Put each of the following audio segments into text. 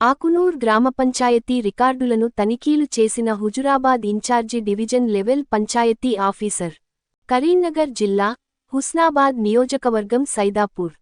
ఆకునూర్ గ్రామ పంచాయతీ రికార్డులను తనిఖీలు చేసిన Huzurabad in charge division level panchayat officer. Karimnagar జిల్లా హుస్నాబాద్ నియోజకవర్గం సైదాపూర్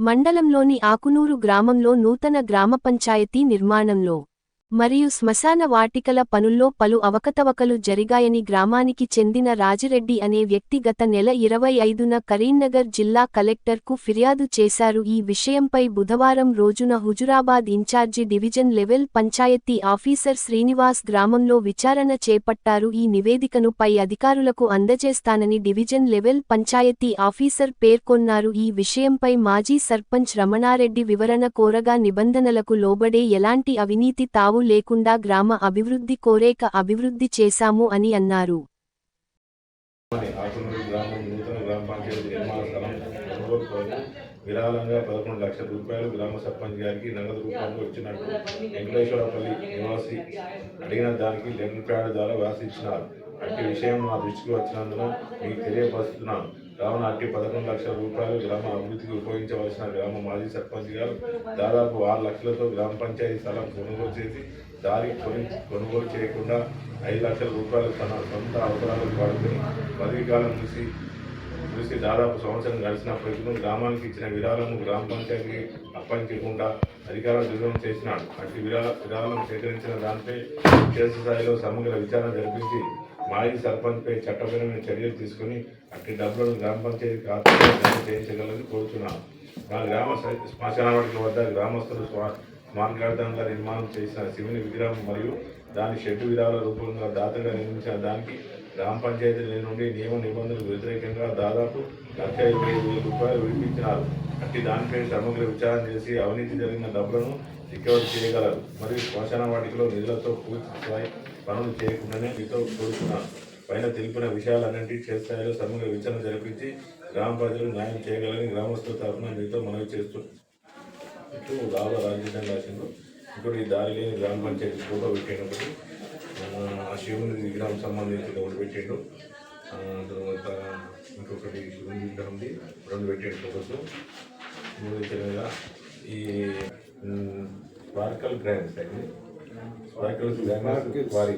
మండలంలోని ఆకునూరు గ్రామంలో నూతన గ్రామ పంచాయతీ నిర్మాణంలో మరియు శ్మశాన వాటికల పనుల్లో పలు అవకతవకలు జరిగాయని గ్రామానికి చెందిన రాజిరెడ్డి అనే వ్యక్తి గత నెల ఇరవై ఐదున కరీంనగర్ జిల్లా కలెక్టర్కు ఫిర్యాదు చేశారు. ఈ విషయంపై బుధవారం రోజున Huzurabad in-charge division level panchayat officer Srinivas గ్రామంలో విచారణ చేపట్టారు. ఈ నివేదికను పై అధికారులకు అందజేస్తానని డివిజన్ లెవెల్ పంచాయతీ ఆఫీసర్ పేర్కొన్నారు. ఈ విషయంపై మాజీ సర్పంచ్ రమణారెడ్డి వివరణ కోరగా నిబంధనలకు లోబడే ఎలాంటి అవినీతి తావు లేకుండా గ్రామ అభివృద్ధి కోరేక అభివృద్ధి చేశాము అని అన్నారు. గ్రామం విరాళంగా పదకొండు లక్షల రూపాయలు గ్రామ సర్పంచ్ గారికి నగదు రూపంలో ఇచ్చినట్టు వెంకటేశ్వరపల్లి నివాసి అడిగిన దానికి లెమన్ ప్యాడ్ ద్వారా వ్యాసిచ్చినారు అట్టి విషయం నా దృష్టికి వచ్చినందున మీకు తెలియపరుస్తున్నాను. కావున అట్టి పదకొండు లక్షల రూపాయలు గ్రామ అభివృద్ధికి ఉపయోగించవలసిన గ్రామ మాజీ సర్పంచ్ గారు దాదాపు ఆరు లక్షలతో గ్రామ పంచాయతీ స్థలం కొనుగోలు చేసి దారి కొని కొనుగోలు చేయకుండా ఐదు లక్షల రూపాయలు తన సొంత అవసరాలకు వాడుకుని పదవీకాలం చూసి చూసి దాదాపు సంవత్సరం గడిచినప్పటికీ గ్రామానికి ఇచ్చిన విరాళము గ్రామ పంచాయతీకి అప్పగించకుండా అధికారులు దుర్గం చేసినాడు. అట్టి విరా విరాళం సేకరించిన దానిపై క్షేత్ర స్థాయిలో సమగ్ర విచారణ జరిపించి మాజీ సర్పంచ్పై చట్టపరమైన చర్యలు తీసుకుని అట్టి డబ్బులను గ్రామ పంచాయతీ ఖాతాలో చేయించగలని కోరుతున్నాను. మా గ్రామ స- శ్మశాన వద్ద గ్రామస్తులు స్వా స్మారకార్థంగా నిర్మాణం చేసిన శివుని విగ్రహం మరియు దాని షెడ్డు విధాల రూపంగా దాతగా నిర్మించిన దానికి గ్రామ పంచాయతీల నుండి నియమ నిబంధనలకు వ్యతిరేకంగా దాదాపు లక్ష ఇరవై ఐదు వేల రూపాయలు విడిపించినారు. అట్టి దానిపై సమగ్ర విచారణ చేసి అవినీతి జరిగిన డబ్బులను రికవర్ చేయగలరు మరియు శ్మశాన వాటికలో నిధులతో పూర్తి స్థాయి పనులు చేయకుండానే మీతో కోరుతున్నాను పైన తెలిపిన విషయాలన్నింటి క్షేత్రస్థాయిలో సమగ్ర విచారణ జరిపించి గ్రామ ప్రజలు న్యాయం చేయగలని గ్రామస్తుల తరఫున మీతో మనవి చేస్తున్నారు ఇటు రావుల రాజకీయం రాసిండు ఇంకోటి ఈ దారి లేని గ్రామ పంచాయతీ ఫోటో పెట్టాడు ఒకటి ఆ, శివుని విగ్రహం సంబంధించిన ఒకటి పెట్టాడు. తర్వాత ఇంకొకటి శివుని విగ్రహంది రెండు పెట్టాడు ఫోటోస్ మూడు విధంగా ఈ స్పార్కల్ గ్రాండ్స్ అండి. స్పార్కల్ గ్రాండ్స్ వారి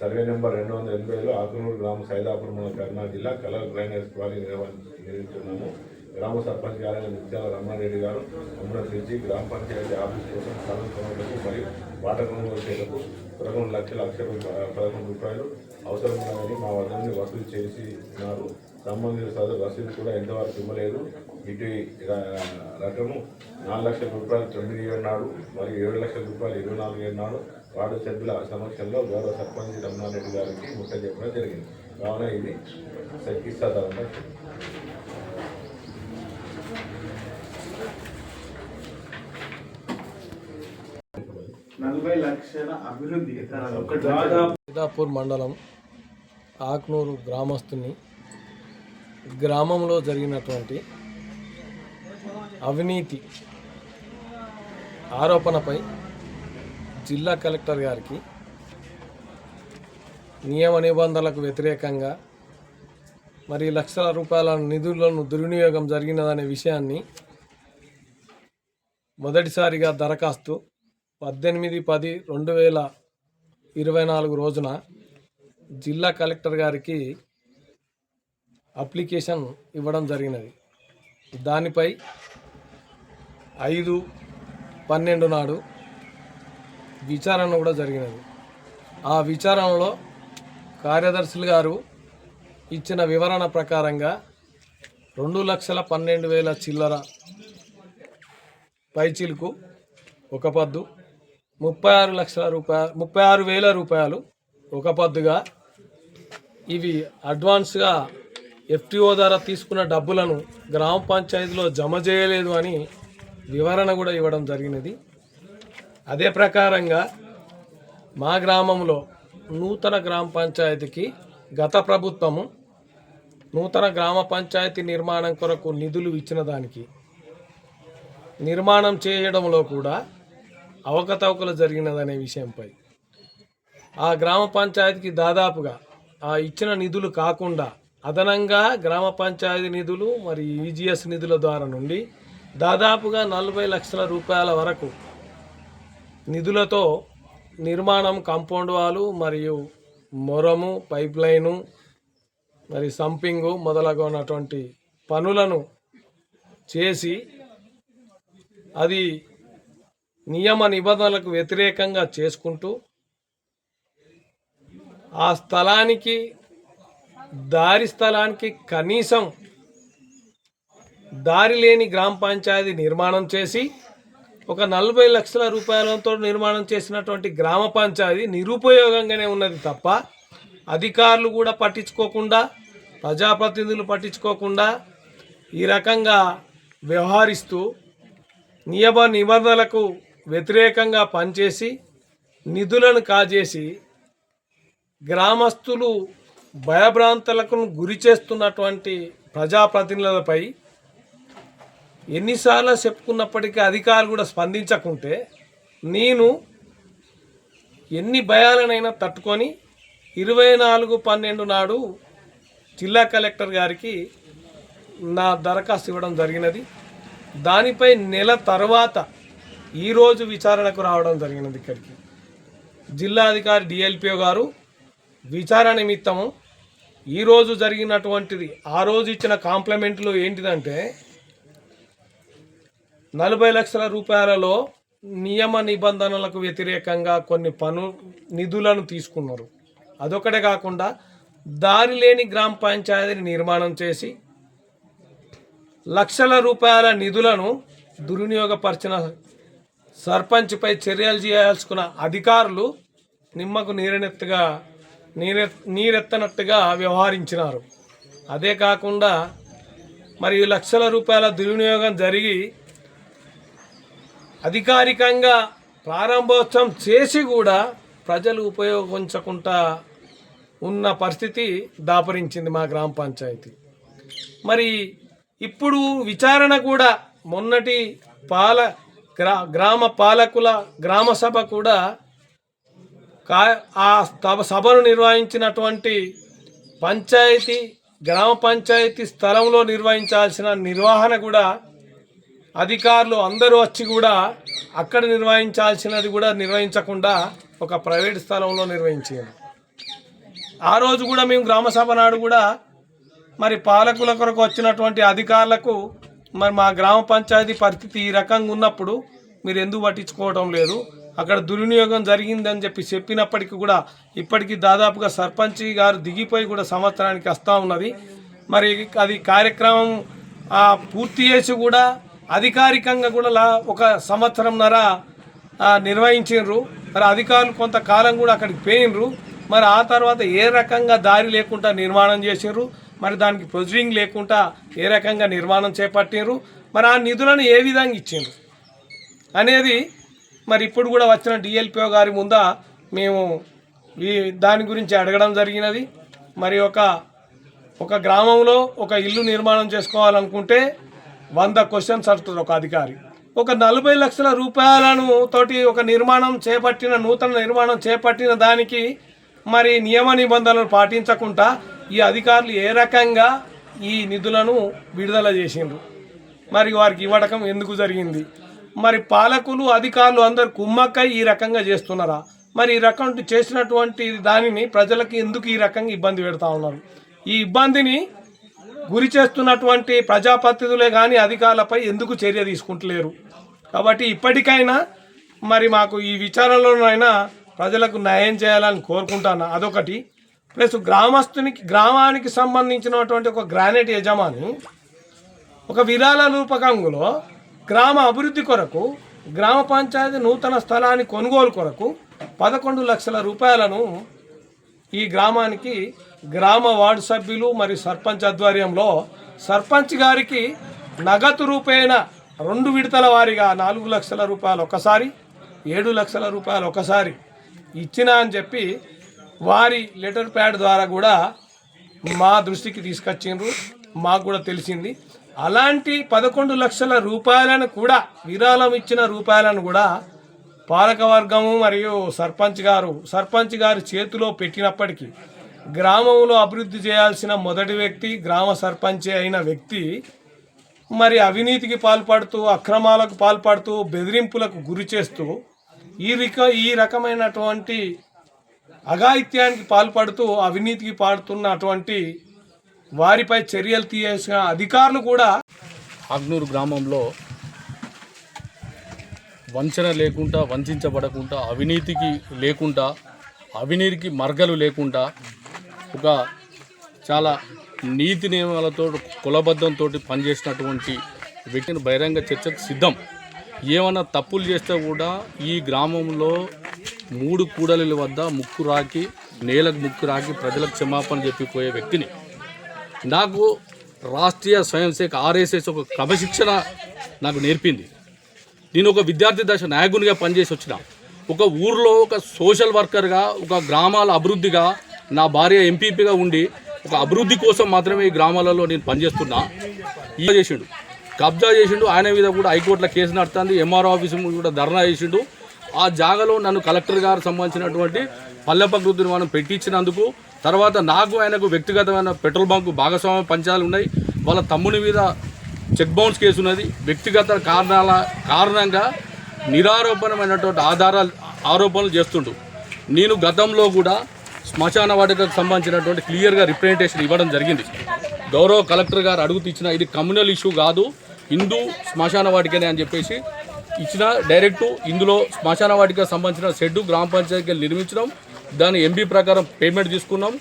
సర్వే నెంబర్ రెండు వందల ఎనభైలో ఆకునూరు గ్రామ సైదాపురం మన జిల్లా కలర్ గ్రైండర్స్ వారి నిర్వహిస్తున్నాము. గ్రామ సర్పంచ్ గారైన ముత్యాల రమణారెడ్డి గారు అమృతీ గ్రామ పంచాయతీ ఆఫీస్ కోసం స్థలం కొనుగోలుకు మరియు వాటర్ కొనుగోలు చేయలకు పదకొండు లక్షల లక్ష పదకొండు రూపాయలు అవసరం మా వద్దని వసూలు చేసి ఉన్నారు. సంబంధిత సదరు రసీదు కూడా ఎంతవరకు ఇవ్వలేదు. ఇటు రకము నాలుగు లక్షల రూపాయలు తొమ్మిది ఏడు మరియు ఏడు లక్షల రూపాయలు ఇరవై నాలుగు ఏడు వార్డు సభ్యుల సమక్షంలో గౌరవ సర్పంచ్ రమణారెడ్డి గారికి ముట్ట చెప్పడం జరిగింది. కావున ఇది ఇస్తారంటే అభివృద్ధి ఒకటి సీతాపూర్ మండలం ఆక్నూరు గ్రామస్తుని గ్రామంలో జరిగినటువంటి అవినీతి ఆరోపణపై జిల్లా కలెక్టర్ గారికి నియమ నిబంధనలకు వ్యతిరేకంగా మరి లక్షల రూపాయల నిధులను దుర్వినియోగం జరిగినదనే విషయాన్ని మొదటిసారిగా దరఖాస్తు పద్దెనిమిది పది రెండు వేల ఇరవై నాలుగు రోజున జిల్లా కలెక్టర్ గారికి అప్లికేషన్ ఇవ్వడం జరిగినది. దానిపై ఐదు పన్నెండు నాడు విచారణ కూడా జరిగినది. ఆ విచారణలో కార్యదర్శులు గారు ఇచ్చిన వివరణ ప్రకారంగా రెండు లక్షల పన్నెండు వేల చిల్లర పైచిలుకు ఒక పద్దు ముప్పై ఆరు లక్షల రూపాయలు ముప్పై ఆరు వేల రూపాయలు ఒక పద్దుగా ఇవి అడ్వాన్స్గా ఎఫ్టీఓ ద్వారా తీసుకున్న డబ్బులను గ్రామ పంచాయతీలో జమ చేయలేదు అని వివరణ కూడా ఇవ్వడం జరిగినది. అదే ప్రకారంగా మా గ్రామంలో నూతన గ్రామ పంచాయతీకి గత ప్రభుత్వము నూతన గ్రామ పంచాయతీ నిర్మాణం కొరకు నిధులు ఇచ్చిన దానికి నిర్మాణం చేయడంలో కూడా అవకతవకలు జరిగినదనే విషయంపై. ఆ గ్రామ పంచాయతీకి దాదాపుగా ఆ ఇచ్చిన నిధులు కాకుండా అదనంగా గ్రామ పంచాయతీ నిధులు మరి ఈజీఎస్ నిధుల ద్వారా నుండి దాదాపుగా నలభై లక్షల రూపాయల వరకు నిధులతో నిర్మాణం కాంపౌండ్ వాలు మరియు మొరము పైప్ లైను మరి సంపింగు మొదలగునటువంటి పనులను చేసి అది నియమ నిబంధనలకు వ్యతిరేకంగా చేసుకుంటూ ఆ స్థలానికి దారి స్థలానికి కనీసం దారి లేని గ్రామ పంచాయతీ నిర్మాణం చేసి ఒక నలభై లక్షల రూపాయలతో నిర్మాణం చేసినటువంటి గ్రామ పంచాయతీ నిరుపయోగంగానే ఉన్నది తప్ప అధికారులు కూడా పట్టించుకోకుండా ప్రజాప్రతినిధులు పట్టించుకోకుండా ఈ రకంగా వ్యవహరిస్తూ నియమ నిబంధనలకు వ్యతిరేకంగా పనిచేసి నిధులను కాజేసి గ్రామస్తులు భయభ్రాంతులకు గురి చేస్తున్నటువంటి ప్రజాప్రతినిధులపై ఎన్నిసార్లు చెప్పుకున్నప్పటికీ అధికారులు కూడా స్పందించకుంటే నేను ఎన్ని భయాలనైనా తట్టుకొని ఇరవై నాలుగు పన్నెండు నాడు జిల్లా కలెక్టర్ గారికి నా దరఖాస్తు ఇవ్వడం జరిగినది. దానిపై నెల తర్వాత ఈరోజు విచారణకు రావడం జరిగినది ఇక్కడికి. జిల్లాధికారి డిఎల్పిఓ గారు విచారణ నిమిత్తము ఈరోజు జరిగినటువంటిది ఆ రోజు ఇచ్చిన కాంప్లిమెంట్లు ఏంటిదంటే నలభై లక్షల రూపాయలలో నియమ నిబంధనలకు వ్యతిరేకంగా కొన్ని పను నిధులను తీసుకున్నారు. అదొకటే కాకుండా దారి లేని గ్రామ పంచాయతీని నిర్మాణం చేసి లక్షల రూపాయల నిధులను దుర్వినియోగపరిచిన సర్పంచ్పై చర్యలు చేయాల్సుకున్న అధికారులు నిమ్మకు నీరెనెత్తుగా నీరె నీరెత్తనట్టుగా వ్యవహరించినారు. అదే కాకుండా మరి లక్షల రూపాయల దుర్వినియోగం జరిగి అధికారికంగా ప్రారంభోత్సవం చేసి కూడా ప్రజలు ఉపయోగించకుండా ఉన్న పరిస్థితి దాపరించింది మా గ్రామ పంచాయతీ. మరి ఇప్పుడు విచారణ కూడా మొన్నటి పాల గ్రా గ్రామ పాలకుల గ్రామ సభ కూడా కా ఆ సభను నిర్వహించినటువంటి పంచాయతీ గ్రామ పంచాయతీ స్థలంలో నిర్వహించాల్సిన నిర్వహణ కూడా అధికారులు అందరూ వచ్చి కూడా అక్కడ నిర్వహించాల్సినది కూడా నిర్వహించకుండా ఒక ప్రైవేట్ స్థలంలో నిర్వహించారు. ఆ రోజు కూడా మేము గ్రామ సభ నాడు కూడా మరి పాలకుల కొరకు వచ్చినటువంటి అధికారులకు మరి మా గ్రామ పంచాయతీ పరిస్థితి ఈ రకంగా ఉన్నప్పుడు మీరు ఎందుకు పట్టించుకోవడం లేదు? అక్కడ దుర్వినియోగం జరిగిందని చెప్పి చెప్పినప్పటికీ కూడా ఇప్పటికీ దాదాపుగా సర్పంచ్ గారు దిగిపోయి కూడా సంవత్సరానికి వస్తూ ఉన్నది. మరి అది కార్యక్రమం పూర్తి చేసి కూడా అధికారికంగా కూడా లా ఒక సంవత్సరంన్నర ఆ, నిర్వహించిండ్రు. మరి అధికారులు కొంతకాలం కూడా అక్కడికి పోయినరు మరి ఆ తర్వాత ఏ రకంగా దారి లేకుండా నిర్మాణం చేసిండ్రు? మరి దానికి ప్రొసీడింగ్ లేకుండా ఏ రకంగా నిర్మాణం చేపట్టిండ్రు? మరి ఆ నిధులను ఏ విధంగా ఇచ్చిండ్రు? అనేది మరి ఇప్పుడు కూడా వచ్చిన డిఎల్పిఓ గారి ముందా మేము ఈ దాని గురించి అడగడం జరిగినది. మరి ఒక ఒక గ్రామంలో ఒక ఇల్లు నిర్మాణం చేసుకోవాలనుకుంటే వంద క్వశ్చన్స్ అడుగుతుంది ఒక అధికారి. ఒక నలభై లక్షల రూపాయలను తోటి ఒక నిర్మాణం చేపట్టిన నూతన నిర్మాణం చేపట్టిన దానికి మరి నియమ నిబంధనలు పాటించకుండా ఈ అధికారులు ఏ రకంగా ఈ నిధులను విడుదల చేసిండ్రు? మరి వారికి ఇవ్వడకం ఎందుకు జరిగింది? మరి పాలకులు అధికారులు అందరు కుమ్మక్కై ఈ రకంగా చేస్తున్నారా? మరి ఈ రకం చేసినటువంటి దానిని ప్రజలకు ఎందుకు ఈ రకంగా ఇబ్బంది పెడతా ఉన్నారు? ఈ ఇబ్బందిని గురి చేస్తున్నటువంటి ప్రజాప్రతినిధులే కానీ అధికారులపై ఎందుకు చర్య తీసుకుంటలేరు? కాబట్టి ఇప్పటికైనా మరి మాకు ఈ విచారణలోనైనా ప్రజలకు న్యాయం చేయాలని కోరుకుంటాను? అదొకటి. ప్లస్ గ్రామస్తునికి గ్రామానికి సంబంధించినటువంటి ఒక గ్రానైట్ యజమాని ఒక విరాళ రూపకంలో గ్రామ అభివృద్ధి కొరకు గ్రామ పంచాయతీ నూతన స్థలాన్ని కొనుగోలు కొరకు పదకొండు లక్షల రూపాయలను ఈ గ్రామానికి గ్రామ వార్డు సభ్యులు మరియు సర్పంచ్ ఆధ్వర్యంలో సర్పంచ్ గారికి నగదు రూపేణ రెండు విడతల వారీగా నాలుగు లక్షల రూపాయలు ఒకసారి ఏడు లక్షల రూపాయలు ఒకసారి ఇచ్చిన అని చెప్పి వారి లెటర్ ప్యాడ్ ద్వారా కూడా మా దృష్టికి తీసుకొచ్చిండ్రు. మాకు కూడా తెలిసింది. అలాంటి పదకొండు లక్షల రూపాయలను కూడా విరాళం ఇచ్చిన రూపాయలను కూడా పాలకవర్గము మరియు సర్పంచ్ గారు సర్పంచ్ గారి చేతిలో పెట్టినప్పటికీ గ్రామంలో అభివృద్ధి చేయాల్సిన మొదటి వ్యక్తి గ్రామ సర్పంచే అయిన వ్యక్తి మరి అవినీతికి పాల్పడుతూ అక్రమాలకు పాల్పడుతూ బెదిరింపులకు గురి చేస్తూ ఈ రిక ఈ రకమైనటువంటి అఘాయిత్యానికి పాల్పడుతూ అవినీతికి పాడుతున్నటువంటి వారిపై చర్యలు తీయాల్సిన అధికారులు కూడా ఆగ్నూరు గ్రామంలో వంచన లేకుండా వంచబడకుండా అవినీతికి లేకుండా అవినీతికి మర్గలు లేకుండా ఒక చాలా నీతి నియమాలతో కులబద్ధంతో పనిచేసినటువంటి వ్యక్తిని బహిరంగ చర్చకు సిద్ధం. ఏమన్నా తప్పులు చేస్తే కూడా ఈ గ్రామంలో మూడు కూడలిల వద్ద ముక్కు రాకి నేలకు ముక్కు రాకి ప్రజలకు క్షమాపణ చెప్పిపోయే వ్యక్తిని. నాకు రాష్ట్రీయ స్వయం సేవక ఆర్ఎస్ఎస్ ఒక క్రమశిక్షణ నాకు నేర్పింది. నేను ఒక విద్యార్థి దశ నాయకునిగా పనిచేసి వచ్చిన. ఒక ఊర్లో ఒక సోషల్ వర్కర్గా ఒక గ్రామాల అభివృద్ధిగా నా భార్య ఎంపీపీగా ఉండి ఒక అభివృద్ధి కోసం మాత్రమే ఈ గ్రామాలలో నేను పనిచేస్తున్నా. ఇలా చేసిండు. కబ్జా చేసిండు. ఆయన మీద కూడా హైకోర్టులో కేసు నడుతుంది. ఎంఆర్ఓ ఆఫీసు కూడా ధర్నా చేసిండు. ఆ జాగాలో నన్ను కలెక్టర్ గారు సంబంధించినటువంటి పల్లె ప్రకృతిని మనం పెట్టించినందుకు తర్వాత నాకు ఆయనకు వ్యక్తిగతమైన పెట్రోల్ బంకు భాగస్వామ్య పంచాలు ఉన్నాయి. వాళ్ళ తమ్ముని మీద చెక్ బౌన్స్ కేసు ఉన్నది. వ్యక్తిగత కారణాల కారణంగా నిరారోపణమైనటువంటి ఆధారాలు ఆరోపణలు చేస్తుండు. నేను గతంలో కూడా శ్మశాన వాటికకు సంబంధించినటువంటి క్లియర్గా రిప్రజెంటేషన్ ఇవ్వడం జరిగింది. గౌరవ కలెక్టర్ గారు అడుగుతూ ఇచ్చిన ఇది కమ్యూనల్ ఇష్యూ కాదు. హిందూ శ్మశాన వాటికనే అని చెప్పేసి ఇచ్చిన డైరెక్ట్ ఇందులో శ్మశాన వాటికి సంబంధించిన షెడ్ గ్రామ పంచాయతీకి నిర్మించడం దాని ఎంబీ ప్రకారం పేమెంట్ తీసుకున్నాం.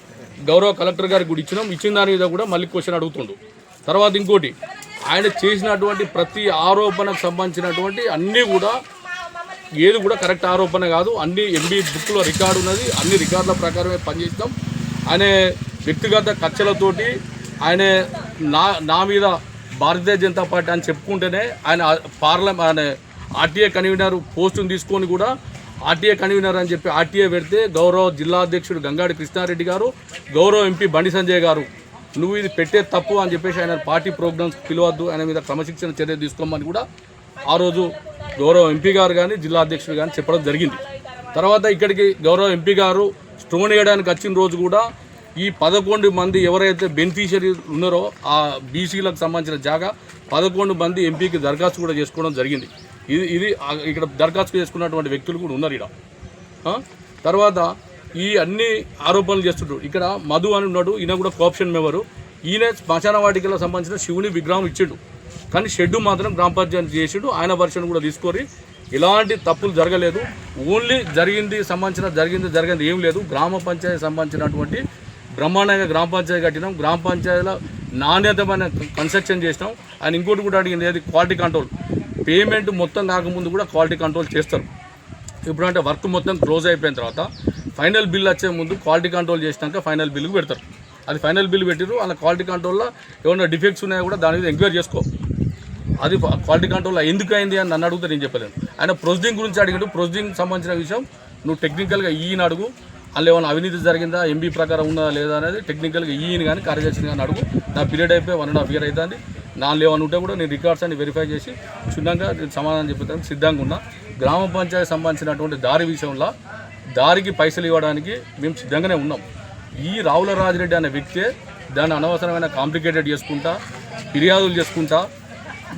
గౌరవ కలెక్టర్ గారికి కూడా ఇచ్చినాం. ఇచ్చిన దాని మీద కూడా మళ్ళీ క్వశ్చన్ అడుగుతుండు. తర్వాత ఇంకోటి ఆయన చేసినటువంటి ప్రతి ఆరోపణకు సంబంధించినటువంటి అన్నీ కూడా ఏది కూడా కరెక్ట్ ఆరోపణ కాదు. అన్ని ఎంబీ బుక్లో రికార్డు ఉన్నది. అన్ని రికార్డుల ప్రకారమే పనిచేస్తాం ఆయన వ్యక్తిగత కక్షలతోటి ఆయన నా నా మీద భారతీయ జనతా పార్టీ అని చెప్పుకుంటేనే ఆయన పార్లమెంట్ ఆయన ఆర్టీఏ కన్వీనర్ పోస్టును తీసుకొని కూడా ఆర్టీఏ కన్వీనర్ అని చెప్పి ఆర్టీఏ పెడితే గౌరవ జిల్లా అధ్యక్షుడు గంగాడి కృష్ణారెడ్డి గారు గౌరవ ఎంపీ బండి సంజయ్ గారు నువ్వు ఇది పెట్టే తప్పు అని చెప్పేసి ఆయన పార్టీ ప్రోగ్రామ్స్ పిలవద్దు ఆయన మీద క్రమశిక్షణ చర్య తీసుకోమని కూడా ఆ రోజు గౌరవ ఎంపీ గారు కానీ జిల్లా అధ్యక్షుడు కానీ చెప్పడం జరిగింది. తర్వాత ఇక్కడికి గౌరవ ఎంపీ గారు స్టోన్ వేయడానికి వచ్చిన రోజు కూడా ఈ పదకొండు మంది ఎవరైతే బెనిఫిషియరీ ఉన్నారో ఆ బీసీలకు సంబంధించిన జాగా పదకొండు మంది ఎంపీకి దరఖాస్తు కూడా చేసుకోవడం జరిగింది. ఇది ఇది ఇక్కడ దరఖాస్తు చేసుకున్నటువంటి వ్యక్తులు కూడా ఉన్నారు ఇక్కడ. తర్వాత ఈ అన్ని ఆరోపణలు చేస్తుంటాడు ఇక్కడ మధు అని ఉన్నాడు ఈయన కూడా కోప్షన్ మెంబరు ఈయన శ్మశాన వాటికలో సంబంధించిన శివుని విగ్రహం ఇచ్చిండు. కానీ షెడ్ మాత్రం గ్రామ పంచాయతీ చేసిండు. ఆయన వర్షన్ కూడా తీసుకొని ఇలాంటి తప్పులు జరగలేదు. ఓన్లీ జరిగింది సంబంధించిన జరిగింది జరిగింది ఏం లేదు. గ్రామ పంచాయతీ సంబంధించినటువంటి బ్రహ్మాండంగా గ్రామ పంచాయతీ కట్టినాం. గ్రామ పంచాయతీలో నాణ్యతమైన కన్స్ట్రక్షన్ చేసినాం. ఆయన ఇంకోటి కూడా అడిగింది ఏది? క్వాలిటీ కంట్రోల్ పేమెంట్ మొత్తం కాకముందు కూడా క్వాలిటీ కంట్రోల్ చేస్తారు. ఇప్పుడు అంటే వర్క్ మొత్తం క్లోజ్ అయిపోయిన తర్వాత ఫైనల్ బిల్ వచ్చే ముందు క్వాలిటీ కంట్రోల్ చేసినాక ఫైనల్ బిల్లు పెడతారు. అది ఫైనల్ బిల్ పెట్టిరు అలా క్వాలిటీ కంట్రోల్లో ఏమైనా డిఫెక్ట్స్ ఉన్నాయో కూడా దాని మీద ఎంక్వైరీ చేసుకో. అది క్వాలిటీ కంట్రోల్ ఎందుకు అయింది అని నన్ను అడిగితే నేను చెప్పలేను. ఆయన ప్రొసీడింగ్ గురించి అడిగాడు ప్రొసీడింగ్ సంబంధించిన విషయం నువ్వు టెక్నికల్గా ఈయన అడుగు అందులో ఏమైనా అవినీతి జరిగిందా ఎంబీ ప్రకారం ఉన్నదా లేదా అనేది టెక్నికల్గా ఈయన కానీ కార్యదర్శిని కానీ అడుగు. నా పీరియడ్ అయిపోయి వన్ అండ్ హాఫ్ ఇయర్ అవుతుంది. నాలుగు ఏమైనా ఉంటే కూడా నేను రికార్డ్స్ అన్ని వెరిఫై చేసి క్షుణ్ణంగా నేను సమాధానం చెప్తాను సిద్ధంగా ఉన్నా. గ్రామ పంచాయతీ సంబంధించినటువంటి దారి విషయంలో దారికి పైసలు ఇవ్వడానికి మేము సిద్ధంగానే ఉన్నాం. ఈ రావుల రాజిరెడ్డి అనే వ్యక్తే దాన్ని అనవసరమైన కాంప్లికేటెడ్ చేసుకుంటా ఫిర్యాదులు చేసుకుంటా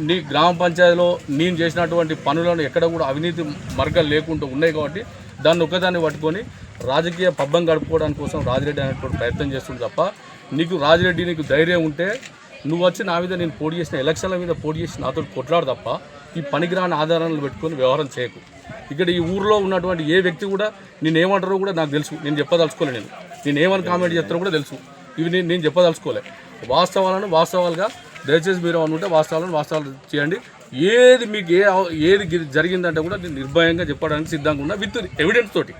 నీ గ్రామ పంచాయతీలో నేను చేసినటువంటి పనులను ఎక్కడ కూడా అవినీతి మార్గాలు లేకుండా ఉన్నాయి కాబట్టి దాన్ని ఒక్కదాన్ని పట్టుకొని రాజకీయ పబ్బం గడుపుకోవడానికి కోసం రాజిరెడ్డి అనేటువంటి ప్రయత్నం చేస్తుంది తప్ప నీకు రాజిరెడ్డి నీకు ధైర్యం ఉంటే నువ్వు వచ్చి నా మీద నేను పోటీ చేసిన ఎలక్షన్ల మీద పోటీ చేసి నాతో కొట్లాడు తప్ప ఈ పనికిరాని ఆధారాలను పెట్టుకొని వ్యవహారం చేయకు. ఇక్కడ ఈ ఊర్లో ఉన్నటువంటి ఏ వ్యక్తి కూడా నేను ఏమంటారో కూడా నాకు తెలుసు. నేను చెప్పదలుచుకోలే నేను. నేను ఏమని కామెంట్ చేస్తారో కూడా తెలుసు. ఇవి నేను నేను చెప్పదలుచుకోలే. వాస్తవాలను వాస్తవాలుగా దయచేసి మీరు అనుకుంటే వాస్తవాలను వాస్తవాలు చేయండి. ఏది మీకు ఏ ఏది జరిగిందంటే కూడా నేను నిర్భయంగా చెప్పడానికి సిద్ధంగా ఉన్నా విత్ ఎవిడెన్స్ తోటి.